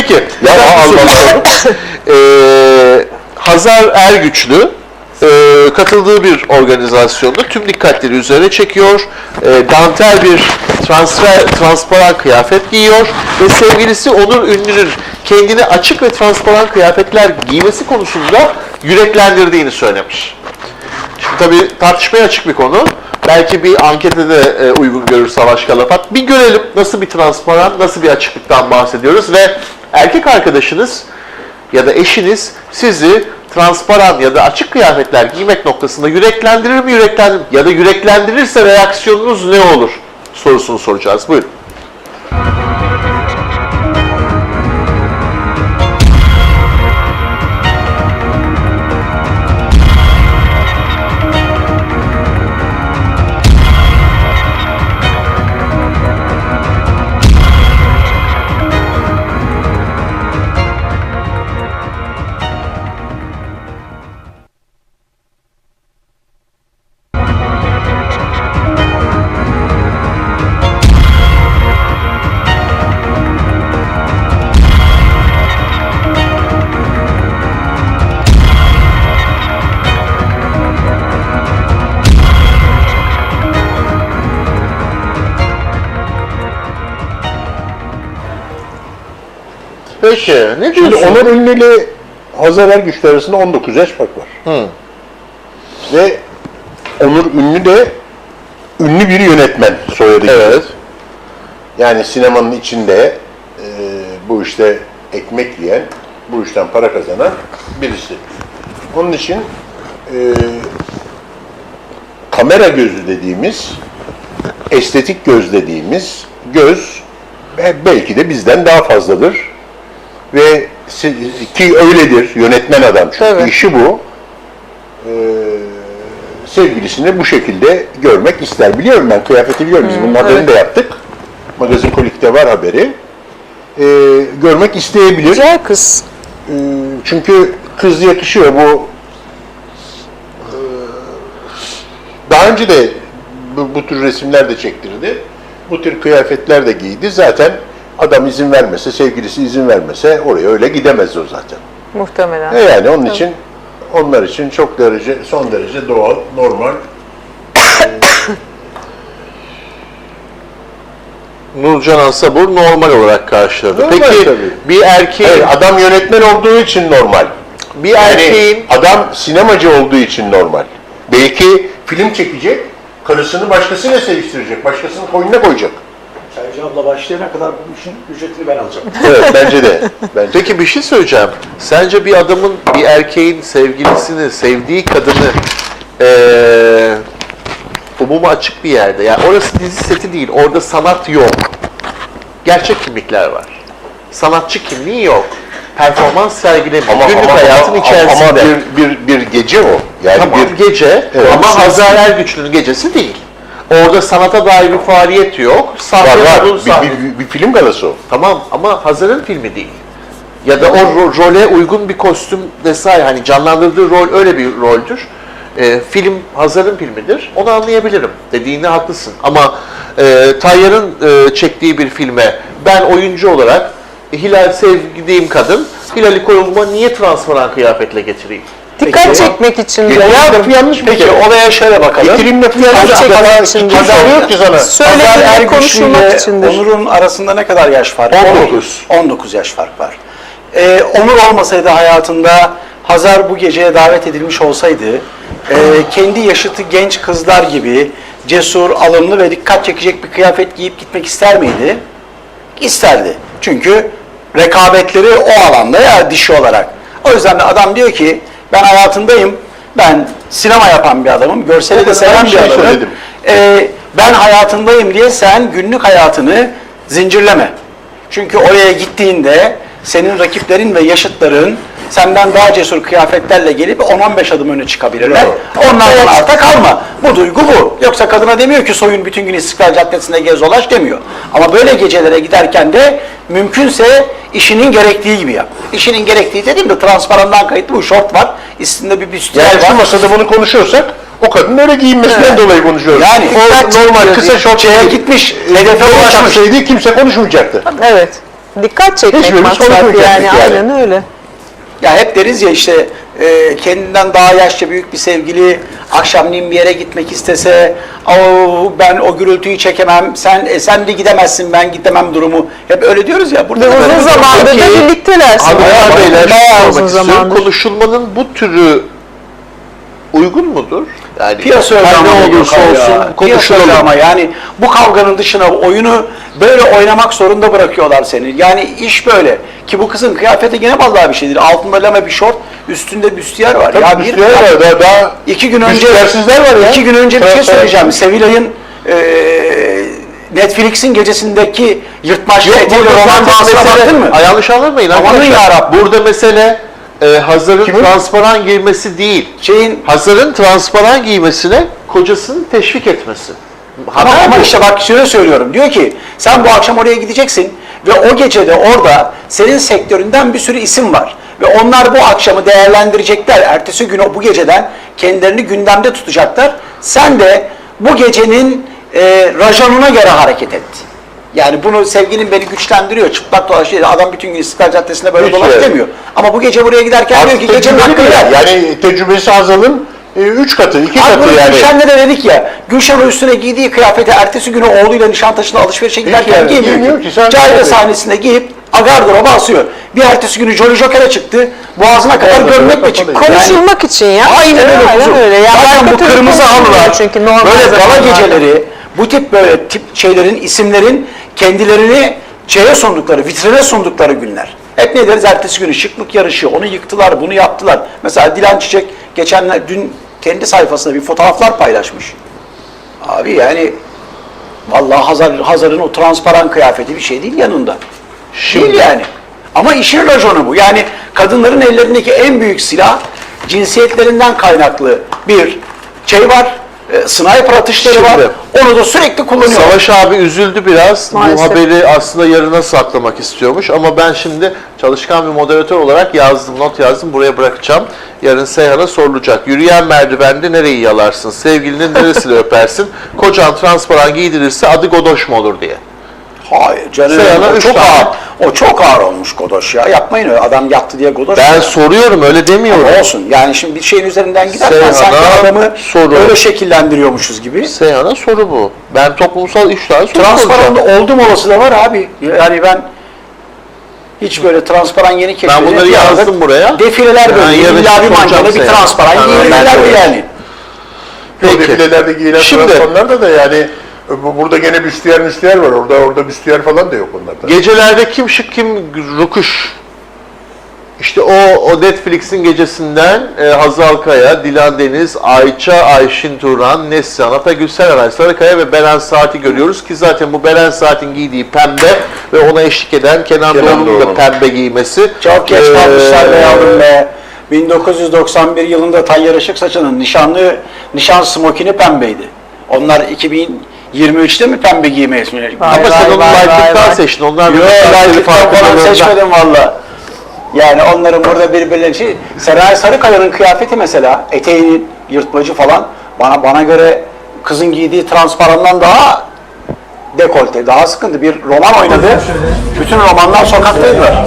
Peki. Ya sorayım. Ee, Hazar Ergüçlü e, katıldığı bir organizasyonda tüm dikkatleri üzerine çekiyor. E, dantel bir transfer, transparan kıyafet giyiyor ve sevgilisi Onur Ünlü'nün kendini açık ve transparan kıyafetler giymesi konusunda yüreklendirdiğini söylemiş. Şimdi tabii tartışmaya açık bir konu. Belki bir ankete de e, uygun görür Savaş Kalafat. Bir görelim nasıl bir transparan, nasıl bir açıklıktan bahsediyoruz ve erkek arkadaşınız ya da eşiniz sizi transparan ya da açık kıyafetler giymek noktasında yüreklendirir mi yüreklendir ya da yüreklendirirse reaksiyonunuz ne olur sorusunu soracağız. Buyurun. Peki ne Şimdi diyorsun? Onur Ünlü ile Hazar Ergüçlü arasında 19 yaş fark var. Hı. Ve Onur Ünlü de ünlü bir yönetmen soyadı. gibi. Evet. Yani sinemanın içinde e, bu işte ekmek yiyen, bu işten para kazanan birisi. Onun için e, kamera gözü dediğimiz, estetik göz dediğimiz göz ve belki de bizden daha fazladır. Ve ki öyledir, yönetmen adam çünkü Evet. işi bu. E, sevgilisini bu şekilde görmek ister. Biliyorum ben kıyafeti biliyorum. Biz bunun haberini de yaptık. Magazin Kolik'te var haberi. Ee, görmek isteyebilir. Güzel kız. Ee, çünkü kız yakışıyor. Bu e, daha önce de bu, bu tür resimler de çektirdi. Bu tür kıyafetler de giydi. Zaten adam izin vermese, sevgilisi izin vermese oraya öyle gidemez o zaten. Muhtemelen. E yani onun için onlar için çok derece son derece doğal, normal. Nurcan Sabur normal olarak karşıladı. Normal Peki tabii. bir erkeğin Hayır, adam yönetmen olduğu için normal. bir Yani erkeğin adam sinemacı olduğu için normal. Belki film çekecek, karısını başkasıyla seviştirecek, başkasının koynuna koyacak. Selci abla başlayana kadar bu işin ücretini ben alacağım. Evet, bence de. Bence. Peki bir şey söyleyeceğim. Sence bir adamın, bir erkeğin sevgilisini, sevdiği kadını eee umuma açık bir yerde, yani orası dizi seti değil, orada sanat yok. Gerçek kimlikler var. Sanatçı kimliği yok. Performans sergilemiyor. Günlük hayatın içerisinde. Ama bir, bir, bir gece o. Yani Tamam bir gece Evet. ama Hazar Ergüçlü'nün gecesi değil. Orada sanata dair bir faaliyet yok. Sahne var var. Bir, sahne- bir, bir film galası o. Tamam ama Hazar'ın filmi değil. Ya da o ro- role uygun bir kostüm vesaire hani canlandırdığı rol öyle bir roldür. Ee, film Hazar'ın filmidir. Onu anlayabilirim. Dediğinde haklısın. Ama e, Tayyar'ın e, çektiği bir filme ben oyuncu olarak Hilal sevdiğim kadın Hilal'i koyulma niye transparan kıyafetle getireyim? Dikkat Peki. çekmek için Ya, diyor. laf yanlış bir Peki kere. olaya şöyle bakalım. Getirin lafı yanlış. Dikkat çekmek Sana için diyor. soruyor ki sana. Ergüçlü konuşulmak içindir. Onur'un arasında ne kadar yaş fark var? 19. 19 yaş fark var. Ee, Onur olmasaydı hayatında Hazar bu geceye davet edilmiş olsaydı e, kendi yaşıtı genç kızlar gibi cesur, alımlı ve dikkat çekecek bir kıyafet giyip gitmek ister miydi? İsterdi. Çünkü rekabetleri o alanda ya dişi olarak. O yüzden de adam diyor ki ben hayatındayım. Ben sinema yapan bir adamım. Görseli de seven bir şeyi adamım. söyledim. Ee, ben hayatındayım diye sen günlük hayatını zincirleme. Çünkü oraya gittiğinde senin rakiplerin ve yaşıtların senden daha cesur kıyafetlerle gelip 10-15 adım öne çıkabilirler. Bravo. Onlardan arta kalma. Bu duygu bu. Yoksa kadına demiyor ki soyun bütün gün İstiklal Caddesi'nde gez dolaş demiyor. Ama böyle gecelere giderken de mümkünse işinin gerektiği gibi yap. İşinin gerektiği dediğim de transparandan kayıtlı bu şort var. Üstünde bir büstiyer Yani var. şu masada bunu konuşuyorsak o kadın öyle giyinmesinden Evet. dolayı konuşuyoruz. Yani o normal kısa şort şeye gitmiş, E, hedefe ulaşmış. taksaydı kimse konuşmayacaktı. Evet. Dikkat çekmek Hiçbirimiz maksat yani. yani. Aynen öyle. Ya hep deriz ya işte e, kendinden daha yaşça büyük bir sevgili akşamleyin bir yere gitmek istese o ben o gürültüyü çekemem sen e, sen de gidemezsin ben gidemem durumu hep öyle diyoruz ya burada uzun zamandır da birlikteler. Abi Beyler sormak uzun istiyorum. Konuşulmanın bu türü uygun mudur? Yani Piyasa ne olursa olsun konuşulalım. ama yani bu kavganın dışına oyunu böyle oynamak zorunda bırakıyorlar seni. Yani iş böyle. Ki bu kızın kıyafeti gene vallahi bir şeydir. Altında lame bir şort, üstünde büstiyer var. Tabii ya büstiyer var, daha- daha iki gün önce var ya. İki gün önce bir şey söyleyeceğim. Sevilay'ın eee Netflix'in gecesindeki yırtmaçlı Yok burada roman mı? Ay, yanlış anlamayın Amanın yarabbim. Burada mesele e, Hazar'ın Kimin? transparan giymesi değil. Şeyin Hazar'ın transparan giymesine kocasını teşvik etmesi. Ama, Haber ama bu. işte bak şöyle söylüyorum. Diyor ki sen bu akşam oraya gideceksin ve o gecede orada senin sektöründen bir sürü isim var. Ve onlar bu akşamı değerlendirecekler. Ertesi gün o bu geceden kendilerini gündemde tutacaklar. Sen de bu gecenin e, rajonuna göre hareket et. Yani bunu sevgilin beni güçlendiriyor. Çıplak dolaşıyor. Adam bütün gün İstiklal Caddesi'nde böyle Hiç dolaş yani. demiyor. Ama bu gece buraya giderken diyor ki gecenin hakkını ver. Yani tecrübesi Hazal'ın 3 katı, 2 Abi katı bunu yani. Gülşen'le de dedik ya, Gülşen o üstüne giydiği kıyafeti ertesi günü oğluyla Nişantaşı'na alışverişe giderken yani, giymiyor. ki, sen Cahide sahnesinde giyip agardıroba asıyor. Bir ertesi günü Jolly Joker'e çıktı, boğazına kadar Orada gömlekle çıktı. yani. Konuşulmak için ya. Aynen öyle Aynen öyle. Ya Zaten bu kırmızı halılar, çünkü normal böyle gala geceleri, bu tip böyle tip şeylerin, isimlerin kendilerini şeye sundukları, vitrine sundukları günler. Hep ne deriz? Ertesi günü şıklık yarışı, onu yıktılar, bunu yaptılar. Mesela Dilan Çiçek geçenler, dün kendi sayfasında bir fotoğraflar paylaşmış. Abi yani vallahi Hazar, Hazar'ın o transparan kıyafeti bir şey değil yanında. Değil yani. Ama işin rajonu bu. Yani kadınların ellerindeki en büyük silah cinsiyetlerinden kaynaklı bir şey var. E, sniper atışları var. Şimdi- Onu da sürekli kullanıyor. Savaş abi üzüldü biraz. Maalesef. Bu haberi aslında yarına saklamak istiyormuş. Ama ben şimdi çalışkan bir moderatör olarak yazdım, not yazdım. Buraya bırakacağım. Yarın Seyhan'a sorulacak. Yürüyen merdivende nereyi yalarsın? Sevgilinin neresini öpersin? Kocan transparan giydirirse adı Godoş mu olur diye. Hayır canım. Seyhan'a o üç çok tane. ağır. O çok ağır olmuş Godoş ya. Yapmayın öyle. Adam yattı diye Godoş. Ben ya. soruyorum öyle demiyorum. Olsun. Yani şimdi bir şeyin üzerinden giderken Seyhan'a sanki adamı soru. öyle şekillendiriyormuşuz gibi. Seyhan'a soru bu. Ben toplumsal üç tane soru Transparan oldum olası da var abi. Yani ben hiç böyle transparan yeni keşfedildi. bunları yazdım buraya. Defileler Yani böyle. yarın illa bir mancana bir transparan Yani ben de- yani. O Peki. defilelerde giyilen Şimdi- transformlarda da yani bu- burada gene büstiyer müstiyer var. Orada orada büstiyer falan da yok onlarda. Gecelerde kim şık kim rukuş. İşte o, o Netflix'in gecesinden e, Hazal Kaya, Dilan Deniz, Ayça, Ayşin Turan, Neslihan Atagül, Serenay Sarıkaya ve Beren Saat'i görüyoruz ki zaten bu Beren Saat'in giydiği pembe ve ona eşlik eden Kenan, Kenan Doğulu'nun da pembe giymesi. Çok geç Ee, kalmışlar be yavrum be. 1991 yılında Tayyar Işıksaç'ın nişanlı nişan smokini pembeydi. Onlar 2023'te mi pembe giymeye yönelik? Vay Ama sen vay onu vay vay layıklıktan seçtin. Onlar Yok, layıklıktan falan seçmedim valla. Yani onların burada birbirleri şey, Serenay Sarıkaya'nın kıyafeti mesela, eteğinin yırtmacı falan bana bana göre kızın giydiği transparandan daha dekolte, daha sıkıntı. Bir roman oynadı. Bütün romanlar sokaktaydılar.